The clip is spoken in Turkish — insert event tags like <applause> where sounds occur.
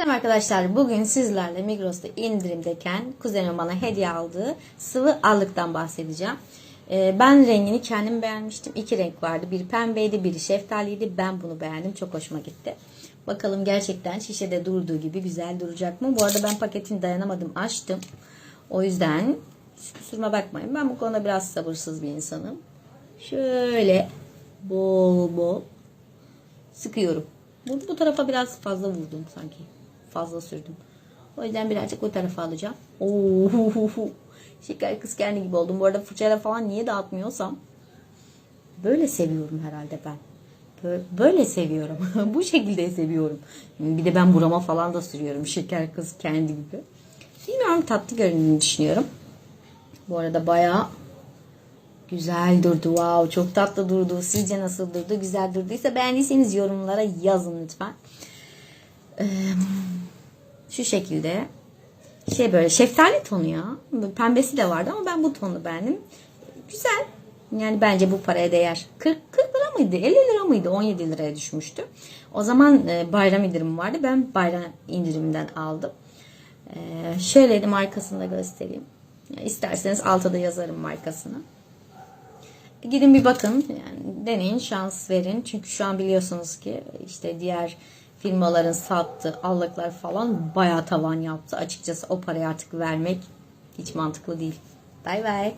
Selam arkadaşlar. Bugün sizlerle Migros'ta indirimdeyken kuzenim bana hediye aldığı sıvı allıktan bahsedeceğim. Ee, ben rengini kendim beğenmiştim. İki renk vardı. Bir pembeydi, biri şeftaliydi. Ben bunu beğendim. Çok hoşuma gitti. Bakalım gerçekten şişede durduğu gibi güzel duracak mı? Bu arada ben paketini dayanamadım. Açtım. O yüzden kusuruma bakmayın. Ben bu konuda biraz sabırsız bir insanım. Şöyle bol bol sıkıyorum. Bu, bu tarafa biraz fazla vurdum sanki. Fazla sürdüm. O yüzden birazcık o tarafa alacağım. Oo, <laughs> şeker kız kendi gibi oldum. Bu arada fırçayla falan niye dağıtmıyorsam böyle seviyorum herhalde ben. Böyle, seviyorum. <laughs> bu şekilde seviyorum. Bir de ben burama falan da sürüyorum. Şeker kız kendi gibi. Bilmiyorum tatlı göründüğünü düşünüyorum. Bu arada bayağı Güzel durdu. Wow, çok tatlı durdu. Sizce nasıl durdu? Güzel durduysa beğendiyseniz yorumlara yazın lütfen. Ee, şu şekilde. Şey böyle şeftali tonu ya. Pembesi de vardı ama ben bu tonu beğendim. Güzel. Yani bence bu paraya değer. 40, 40 lira mıydı? 50 lira mıydı? 17 liraya düşmüştü. O zaman e, bayram indirimi vardı. Ben bayram indiriminden aldım. Ee, şöyle markasını da göstereyim. Ya isterseniz altta da yazarım markasını. Gidin bir bakın. Yani deneyin, şans verin. Çünkü şu an biliyorsunuz ki işte diğer firmaların sattığı allıklar falan bayağı tavan yaptı. Açıkçası o parayı artık vermek hiç mantıklı değil. Bay bay.